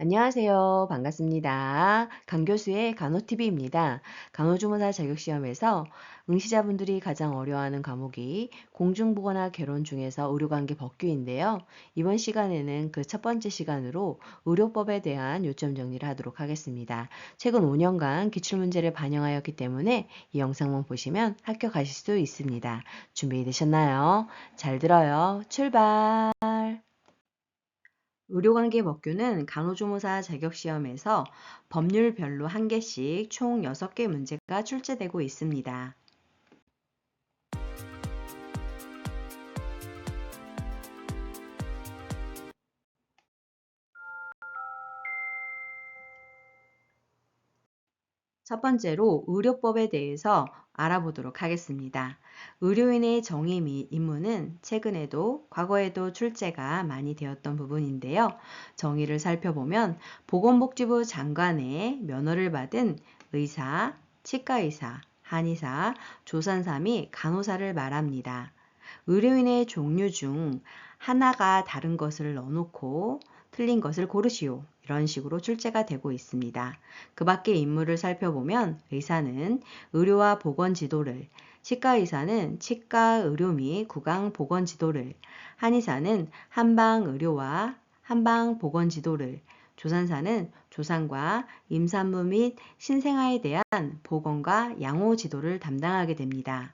안녕하세요. 반갑습니다. 강교수의 간호TV입니다. 간호조무사 자격시험에서 응시자분들이 가장 어려워하는 과목이 공중보건학 개론 중에서 의료관계 법규인데요. 이번 시간에는 그 첫 번째 시간으로 의료법에 대한 요점 정리를 하도록 하겠습니다. 최근 5년간 기출문제를 반영하였기 때문에 이 영상만 보시면 합격하실 수 있습니다. 준비되셨나요? 잘 들어요. 출발! 의료관계 법규는 간호조무사 자격시험에서 법률별로 한 개씩 총 6개 문제가 출제되고 있습니다. 첫 번째로 의료법에 대해서 알아보도록 하겠습니다. 의료인의 정의 및 임무는 최근에도 과거에도 출제가 많이 되었던 부분인데요. 정의를 살펴보면 보건복지부 장관의 면허를 받은 의사, 치과의사, 한의사, 조산사 및 간호사를 말합니다. 의료인의 종류 중 하나가 다른 것을 넣어놓고 틀린 것을 고르시오. 이런 식으로 출제가 되고 있습니다. 그 밖의 인물을 살펴보면 의사는 의료와 보건 지도를, 치과 의사는 치과 의료 및 구강 보건 지도를, 한의사는 한방 의료와 한방 보건 지도를, 조산사는 조산과 임산부 및 신생아에 대한 보건과 양호 지도를 담당하게 됩니다.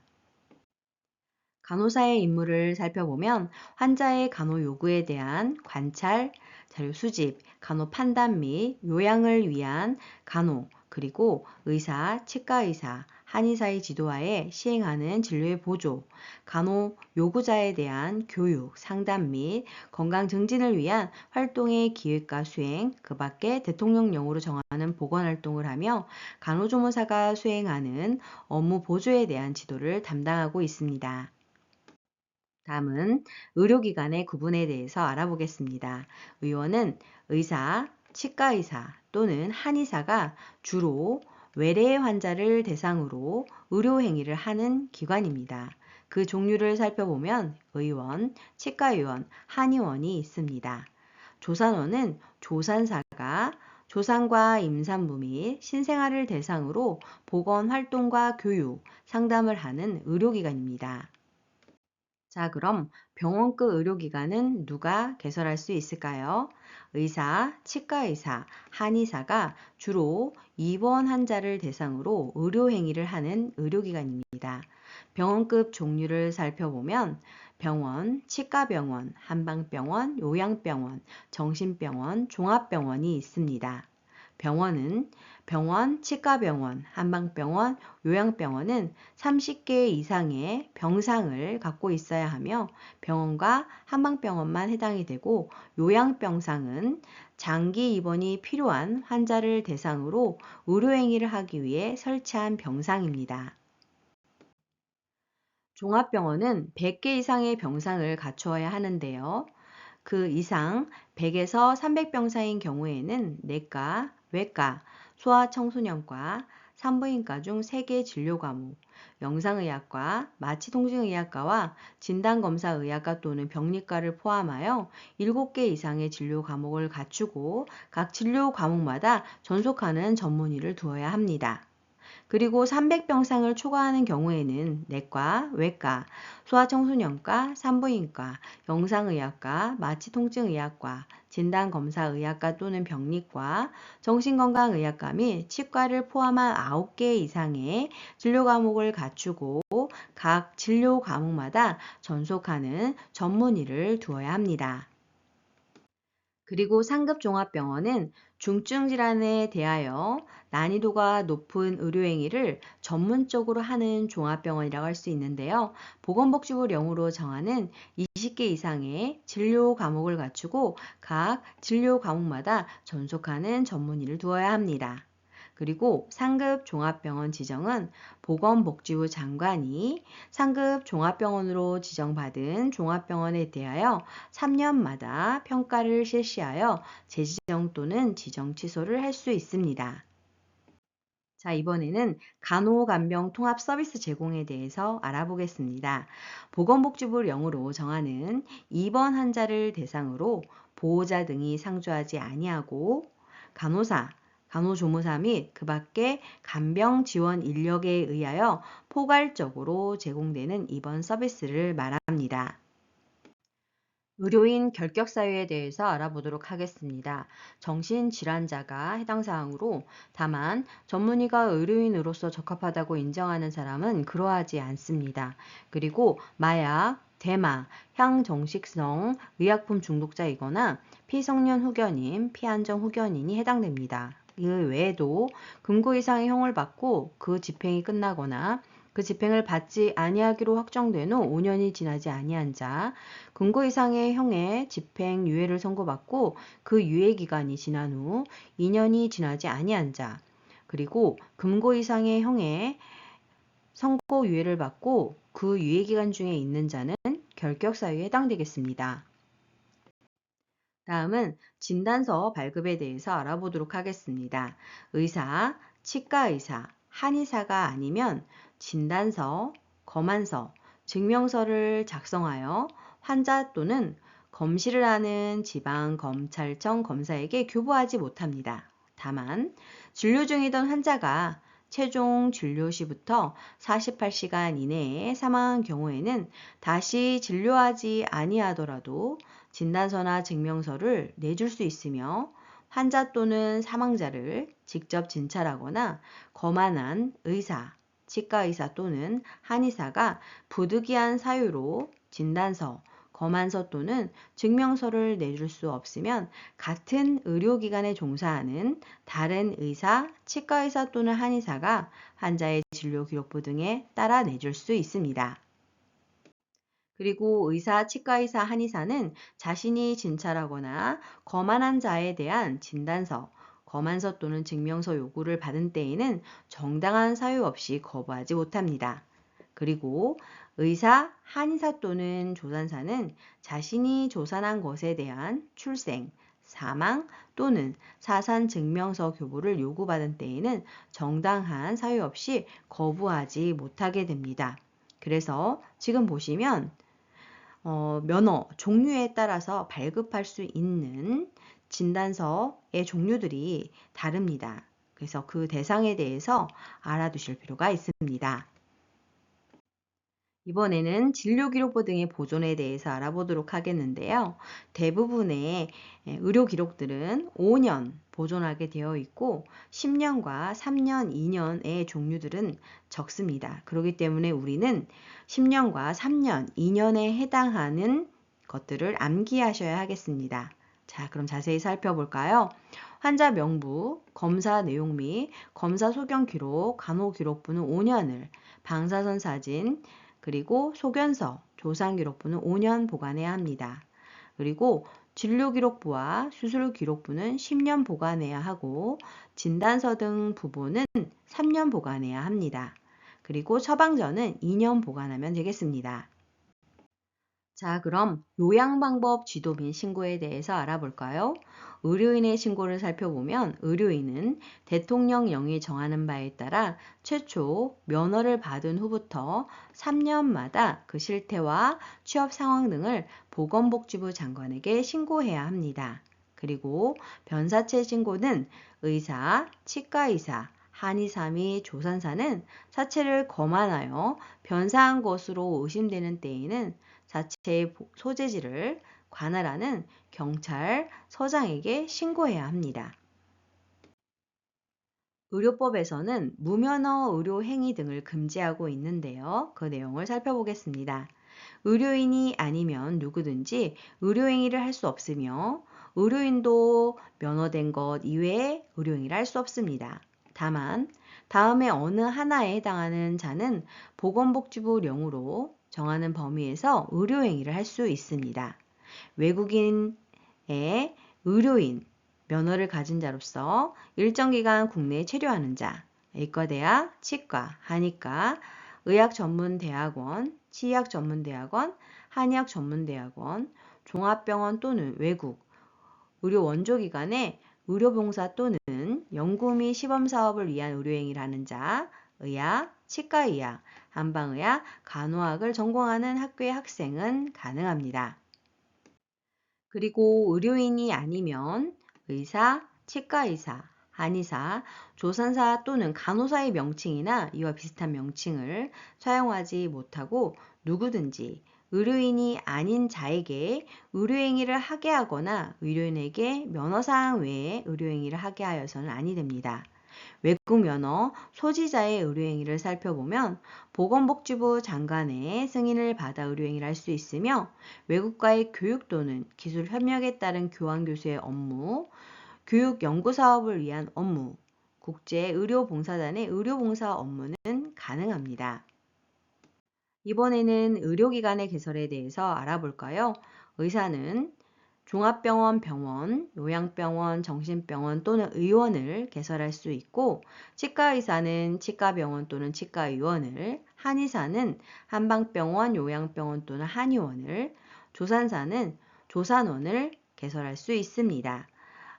간호사의 임무를 살펴보면 환자의 간호 요구에 대한 관찰, 자료 수집, 간호 판단 및 요양을 위한 간호, 그리고 의사, 치과의사, 한의사의 지도하에 시행하는 진료의 보조, 간호 요구자에 대한 교육, 상담 및 건강 증진을 위한 활동의 기획과 수행, 그 밖에 대통령령으로 정하는 보건 활동을 하며 간호조무사가 수행하는 업무 보조에 대한 지도를 담당하고 있습니다. 다음은 의료기관의 구분에 대해서 알아보겠습니다. 의원은 의사, 치과의사 또는 한의사가 주로 외래 환자를 대상으로 의료행위를 하는 기관입니다. 그 종류를 살펴보면 의원, 치과의원, 한의원이 있습니다. 조산원은 조산사가 조산과 임산부 및 신생아를 대상으로 보건 활동과 교육, 상담을 하는 의료기관입니다. 자, 그럼 병원급 의료기관은 누가 개설할 수 있을까요? 의사, 치과의사, 한의사가 주로 입원 환자를 대상으로 의료행위를 하는 의료기관입니다. 병원급 종류를 살펴보면 병원, 치과병원, 한방병원, 요양병원, 정신병원, 종합병원이 있습니다. 병원은 병원, 치과병원, 한방병원, 요양병원은 30개 이상의 병상을 갖고 있어야 하며 병원과 한방병원만 해당이 되고 요양병상은 장기 입원이 필요한 환자를 대상으로 의료행위를 하기 위해 설치한 병상입니다. 종합병원은 100개 이상의 병상을 갖추어야 하는데요. 그 이상 100에서 300병상인 경우에는 내과, 외과, 소아청소년과, 산부인과 중 3개 진료 과목, 영상의학과, 마취통증의학과와 진단검사의학과 또는 병리과를 포함하여 7개 이상의 진료 과목을 갖추고 각 진료 과목마다 전속하는 전문의를 두어야 합니다. 그리고 300병상을 초과하는 경우에는 내과, 외과, 소아청소년과, 산부인과, 영상의학과, 마취통증의학과, 진단검사의학과 또는 병리과, 정신건강의학과 및 치과를 포함한 9개 이상의 진료 과목을 갖추고 각 진료 과목마다 전속하는 전문의를 두어야 합니다. 그리고 상급 종합병원은 중증 질환에 대하여 난이도가 높은 의료행위를 전문적으로 하는 종합병원이라고 할 수 있는데요. 보건복지부령으로 정하는 20개 이상의 진료 과목을 갖추고 각 진료 과목마다 전속하는 전문의를 두어야 합니다. 그리고 상급 종합병원 지정은 보건복지부 장관이 상급 종합병원으로 지정받은 종합병원에 대하여 3년마다 평가를 실시하여 재지정 또는 지정 취소를 할 수 있습니다. 자, 이번에는 간호간병 통합 서비스 제공에 대해서 알아보겠습니다. 보건복지부령으로 정하는 입원 환자를 대상으로 보호자 등이 상주하지 아니하고 간호사, 간호조무사 및 그 밖의 간병 지원 인력에 의하여 포괄적으로 제공되는 입원 서비스를 말합니다. 의료인 결격 사유에 대해서 알아보도록 하겠습니다. 정신질환자가 해당 사항으로 다만 전문의가 의료인으로서 적합하다고 인정하는 사람은 그러하지 않습니다. 그리고 마약, 대마, 향정식성 의약품 중독자이거나 피성년 후견인, 피안정 후견인이 해당됩니다. 그 외에도 금고 이상의 형을 받고 그 집행이 끝나거나 그 집행을 받지 아니하기로 확정된 후 5년이 지나지 아니한 자, 금고 이상의 형의 집행 유예를 선고받고 그 유예 기간이 지난 후 2년이 지나지 아니한 자, 그리고 금고 이상의 형의 선고 유예를 받고 그 유예 기간 중에 있는 자는 결격 사유에 해당되겠습니다. 다음은 진단서 발급에 대해서 알아보도록 하겠습니다. 의사, 치과의사, 한의사가 아니면 진단서, 검안서, 증명서를 작성하여 환자 또는 검시를 하는 지방검찰청 검사에게 교부하지 못합니다. 다만 진료 중이던 환자가 최종 진료 시부터 48시간 이내에 사망한 경우에는 다시 진료하지 아니하더라도 진단서나 증명서를 내줄 수 있으며 환자 또는 사망자를 직접 진찰하거나 거만한 의사, 치과 의사 또는 한의사가 부득이한 사유로 진단서, 검안서 또는 증명서를 내줄 수 없으면 같은 의료기관에 종사하는 다른 의사, 치과의사 또는 한의사가 환자의 진료 기록부 등에 따라 내줄 수 있습니다. 그리고 의사, 치과의사, 한의사는 자신이 진찰하거나 거만한 자에 대한 진단서, 검안서 또는 증명서 요구를 받은 때에는 정당한 사유 없이 거부하지 못합니다. 그리고 의사, 한의사 또는 조산사는 자신이 조산한 것에 대한 출생, 사망 또는 사산 증명서 교부를 요구받은 때에는 정당한 사유 없이 거부하지 못하게 됩니다. 그래서 지금 보시면 어, 면허 종류에 따라서 발급할 수 있는 진단서의 종류들이 다릅니다. 그래서 그 대상에 대해서 알아두실 필요가 있습니다. 이번에는 진료기록부 등의 보존에 대해서 알아보도록 하겠는데요. 대부분의 예, 의료 기록들은 5년 보존하게 되어 있고 10년과 3년, 2년의 종류들은 적습니다. 그렇기 때문에 우리는 10년과 3년, 2년에 해당하는 것들을 암기하셔야 하겠습니다. 자, 그럼 자세히 살펴볼까요? 환자 명부, 검사 내용 및 검사 소견 기록, 간호 기록부는 5년을, 방사선 사진, 그리고 소견서, 조상 기록부는 5년 보관해야 합니다. 그리고 진료 기록부와 수술 기록부는 10년 보관해야 하고 진단서 등 부분은 3년 보관해야 합니다. 그리고 처방전은 2년 보관하면 되겠습니다. 자, 그럼 요양 방법 지도 및 신고에 대해서 알아볼까요? 의료인의 신고를 살펴보면 의료인은 대통령령이 정하는 바에 따라 최초 면허를 받은 후부터 3년마다 그 실태와 취업 상황 등을 보건복지부 장관에게 신고해야 합니다. 그리고 변사체 신고는 의사, 치과의사, 한의사 및 조산사는 사체를 검안하여 변사한 것으로 의심되는 때에는 자체의 소재지를 관할하는 경찰, 서장에게 신고해야 합니다. 의료법에서는 무면허 의료 행위 등을 금지하고 있는데요. 그 내용을 살펴보겠습니다. 의료인이 아니면 누구든지 의료행위를 할 수 없으며 의료인도 면허된 것 이외에 의료행위를 할 수 없습니다. 다만 다음에 어느 하나에 해당하는 자는 보건복지부령으로 정하는 범위에서 의료행위를 할 수 있습니다. 외국인의 의료인, 면허를 가진 자로서 일정 기간 국내에 체류하는 자, 의과대학, 치과, 한의과, 의학전문대학원, 치의학전문대학원, 한의학전문대학원, 종합병원 또는 외국, 의료 원조기관의 의료봉사 또는 연구 및 시범사업을 위한 의료행위를 하는 자, 의학, 치과의학, 한방의학, 간호학을 전공하는 학교의 학생은 가능합니다. 그리고 의료인이 아니면 의사, 치과의사, 한의사, 조산사 또는 간호사의 명칭이나 이와 비슷한 명칭을 사용하지 못하고 누구든지 의료인이 아닌 자에게 의료행위를 하게 하거나 의료인에게 면허사항 외에 의료행위를 하게 하여서는 아니 됩니다. 외국 면허 소지자의 의료행위를 살펴보면 보건복지부 장관의 승인을 받아 의료행위를 할 수 있으며 외국과의 교육 또는 기술 협력에 따른 교환교수의 업무, 교육 연구 사업을 위한 업무, 국제 의료 봉사단의 의료 봉사 업무는 가능합니다. 이번에는 의료기관의 개설에 대해서 알아볼까요? 의사는 종합병원, 병원, 요양병원, 정신병원 또는 의원을 개설할 수 있고 치과의사는 치과병원 또는 치과의원을 한의사는 한방병원, 요양병원 또는 한의원을 조산사는 조산원을 개설할 수 있습니다.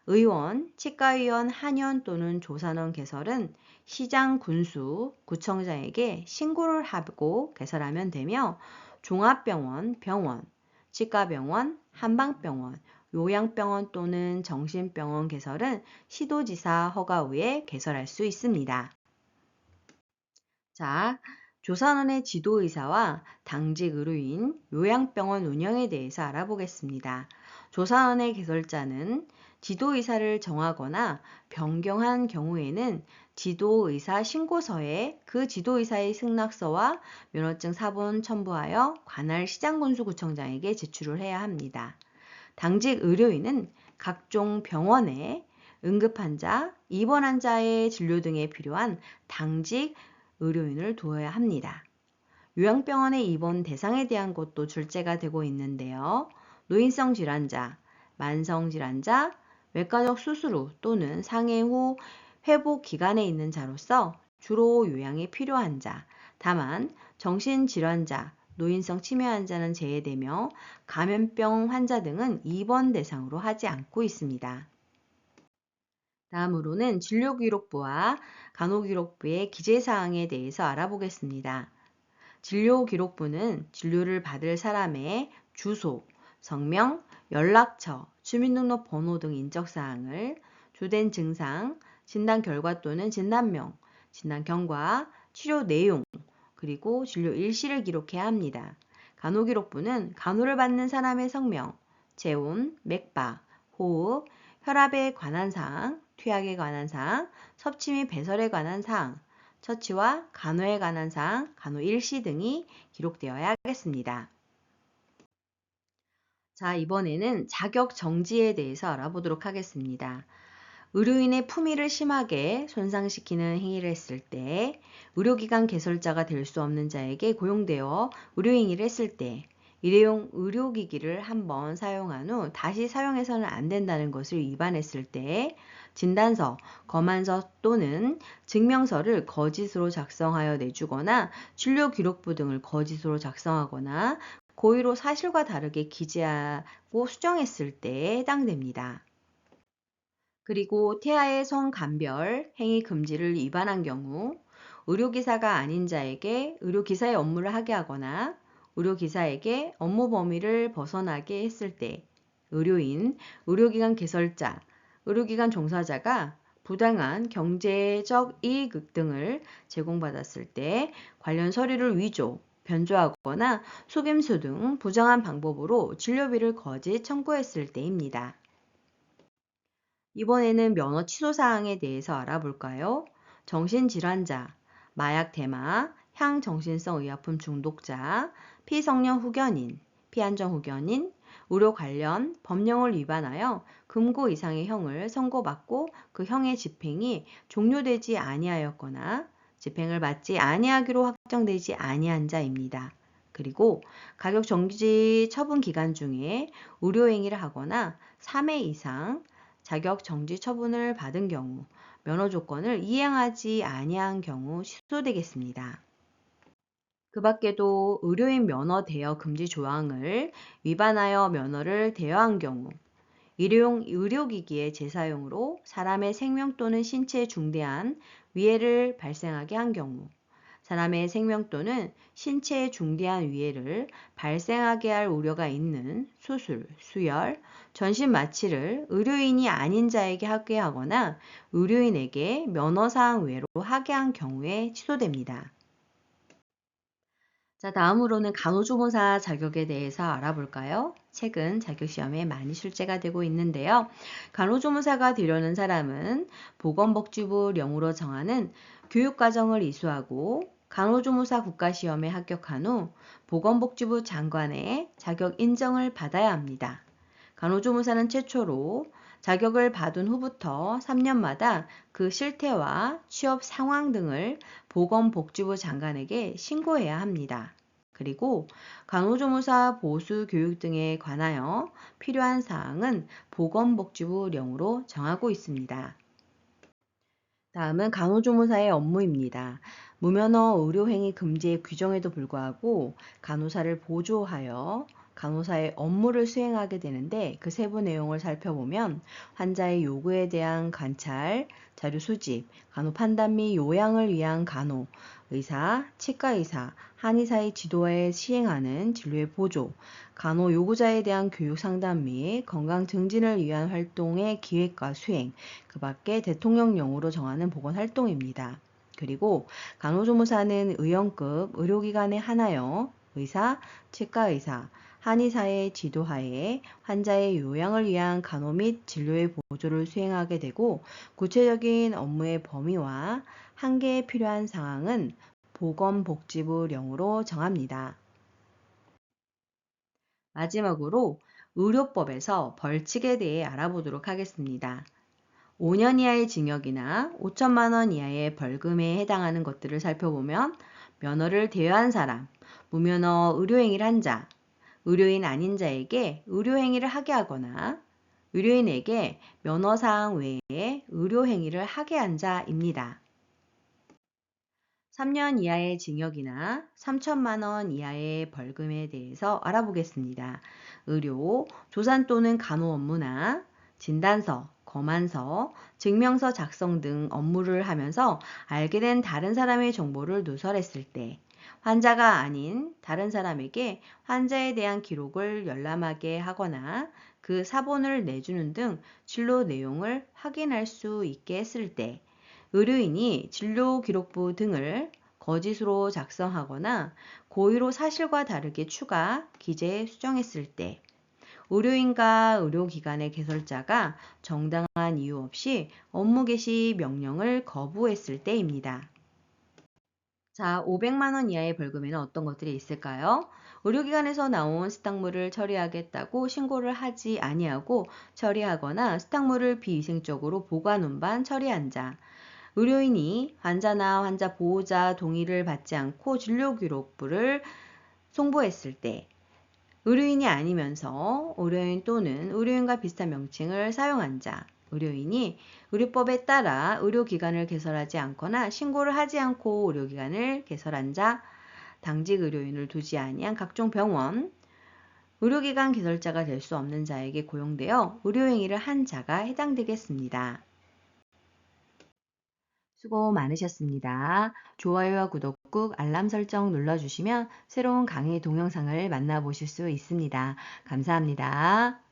의원, 치과의원, 한의원 또는 조산원 개설은 시장, 군수, 구청장에게 신고를 하고 개설하면 되며 종합병원, 병원, 치과병원, 한방병원, 요양병원 또는 정신병원 개설은 시도지사 허가 후에 개설할 수 있습니다. 자, 조산원의 지도의사와 당직 의료인, 요양병원 운영에 대해서 알아보겠습니다. 조산원의 개설자는 지도의사를 정하거나 변경한 경우에는 지도의사 신고서에 그 지도의사의 승낙서와 면허증 사본 첨부하여 관할 시장군수구청장에게 제출을 해야 합니다. 당직 의료인은 각종 병원에 응급환자, 입원환자의 진료 등에 필요한 당직 의료인을 두어야 합니다. 요양병원의 입원 대상에 대한 것도 줄제가 되고 있는데요. 노인성 질환자, 만성 질환자, 외과적 수술 후 또는 상해 후 회복 기간에 있는 자로서 주로 요양이 필요한 자, 다만 정신질환자, 노인성 치매 환자는 제외되며 감염병 환자 등은 입원 대상으로 하지 않고 있습니다. 다음으로는 진료기록부와 간호기록부의 기재사항에 대해서 알아보겠습니다. 진료기록부는 진료를 받을 사람의 주소, 성명, 연락처, 주민등록번호 등 인적사항을 주된 증상, 진단 결과 또는 진단명, 진단 경과, 치료 내용, 그리고 진료 일시를 기록해야 합니다. 간호기록부는 간호를 받는 사람의 성명, 체온, 맥박, 호흡, 혈압에 관한 사항, 투약에 관한 사항, 섭취 및 배설에 관한 사항, 처치와 간호에 관한 사항, 간호 일시 등이 기록되어야 하겠습니다. 자, 이번에는 자격 정지에 대해서 알아보도록 하겠습니다. 의료인의 품위를 심하게 손상시키는 행위를 했을 때, 의료기관 개설자가 될 수 없는 자에게 고용되어 의료행위를 했을 때, 일회용 의료기기를 한번 사용한 후 다시 사용해서는 안 된다는 것을 위반했을 때, 진단서, 검안서 또는 증명서를 거짓으로 작성하여 내주거나 진료 기록부 등을 거짓으로 작성하거나 고의로 사실과 다르게 기재하고 수정했을 때에 해당됩니다. 그리고 태아의 성감별 행위 금지를 위반한 경우 의료기사가 아닌 자에게 의료기사의 업무를 하게 하거나 의료기사에게 업무 범위를 벗어나게 했을 때 의료인, 의료기관 개설자, 의료기관 종사자가 부당한 경제적 이익 등을 제공받았을 때 관련 서류를 위조, 변조하거나 속임수 등 부정한 방법으로 진료비를 거짓 청구했을 때입니다. 이번에는 면허 취소 사항에 대해서 알아볼까요? 정신질환자, 마약 대마, 향정신성 의약품 중독자, 피성년 후견인, 피안정 후견인, 의료 관련 법령을 위반하여 금고 이상의 형을 선고받고 그 형의 집행이 종료되지 아니하였거나 집행을 받지 아니하기로 확정되지 아니한 자입니다. 그리고 가격 정지 처분 기간 중에 의료행위를 하거나 3회 이상 자격 정지 처분을 받은 경우 면허 조건을 이행하지 아니한 경우 취소되겠습니다. 그 밖에도 의료인 면허 대여 금지 조항을 위반하여 면허를 대여한 경우 일용 의료기기의 재사용으로 사람의 생명 또는 신체에 중대한 위해를 발생하게 한 경우, 사람의 생명 또는 신체에 중대한 위해를 발생하게 할 우려가 있는 수술, 수혈, 전신 마취를 의료인이 아닌 자에게 하게 하거나 의료인에게 면허사항 외로 하게 한 경우에 취소됩니다. 자, 다음으로는 간호조무사 자격에 대해서 알아볼까요? 최근 자격시험에 많이 출제가 되고 있는데요. 간호조무사가 되려는 사람은 보건복지부령으로 정하는 교육과정을 이수하고 간호조무사 국가시험에 합격한 후 보건복지부 장관의 자격 인정을 받아야 합니다. 간호조무사는 최초로 자격을 받은 후부터 3년마다 그 실태와 취업 상황 등을 보건복지부 장관에게 신고해야 합니다. 그리고 간호조무사 보수 교육 등에 관하여 필요한 사항은 보건복지부령으로 정하고 있습니다. 다음은 간호조무사의 업무입니다. 무면허 의료행위 금지의 규정에도 불구하고 간호사를 보조하여 간호사의 업무를 수행하게 되는데 그 세부 내용을 살펴보면 환자의 요구에 대한 관찰, 자료 수집, 간호 판단 및 요양을 위한 간호, 의사, 치과의사, 한의사의 지도하에 시행하는 진료의 보조, 간호 요구자에 대한 교육 상담 및 건강 증진을 위한 활동의 기획과 수행, 그 밖에 대통령령으로 정하는 보건 활동입니다. 그리고 간호조무사는 의원급 의료기관에 하나여 의사, 치과의사, 한의사의 지도하에 환자의 요양을 위한 간호 및 진료의 보조를 수행하게 되고 구체적인 업무의 범위와 한계에 필요한 상황은 보건복지부령으로 정합니다. 마지막으로 의료법에서 벌칙에 대해 알아보도록 하겠습니다. 5년 이하의 징역이나 5천만 원 이하의 벌금에 해당하는 것들을 살펴보면 면허를 대여한 사람, 무면허 의료행위를 한 자, 의료인 아닌 자에게 의료행위를 하게 하거나 의료인에게 면허사항 외에 의료행위를 하게 한 자입니다. 3년 이하의 징역이나 3천만 원 이하의 벌금에 대해서 알아보겠습니다. 의료, 조산 또는 간호 업무나 진단서, 검안서, 증명서 작성 등 업무를 하면서 알게 된 다른 사람의 정보를 누설했을 때 환자가 아닌 다른 사람에게 환자에 대한 기록을 열람하게 하거나 그 사본을 내주는 등 진료 내용을 확인할 수 있게 했을 때 의료인이 진료 기록부 등을 거짓으로 작성하거나 고의로 사실과 다르게 추가, 기재, 수정했을 때 의료인과 의료기관의 개설자가 정당한 이유 없이 업무 개시 명령을 거부했을 때입니다. 자, 500만 원 이하의 벌금에는 어떤 것들이 있을까요? 의료기관에서 나온 스탁물을 처리하겠다고 신고를 하지 아니하고 처리하거나 스탁물을 비위생적으로 보관 운반 처리한 자, 의료인이 환자나 환자 보호자 동의를 받지 않고 진료기록부를 송부했을 때, 의료인이 아니면서 의료인 또는 의료인과 비슷한 명칭을 사용한 자, 의료인이 의료법에 따라 의료기관을 개설하지 않거나 신고를 하지 않고 의료기관을 개설한 자, 당직 의료인을 두지 아니한 각종 병원, 의료기관 개설자가 될 수 없는 자에게 고용되어 의료행위를 한 자가 해당되겠습니다. 수고 많으셨습니다. 좋아요와 구독 꾹 알람 설정 눌러주시면 새로운 강의 동영상을 만나보실 수 있습니다. 감사합니다.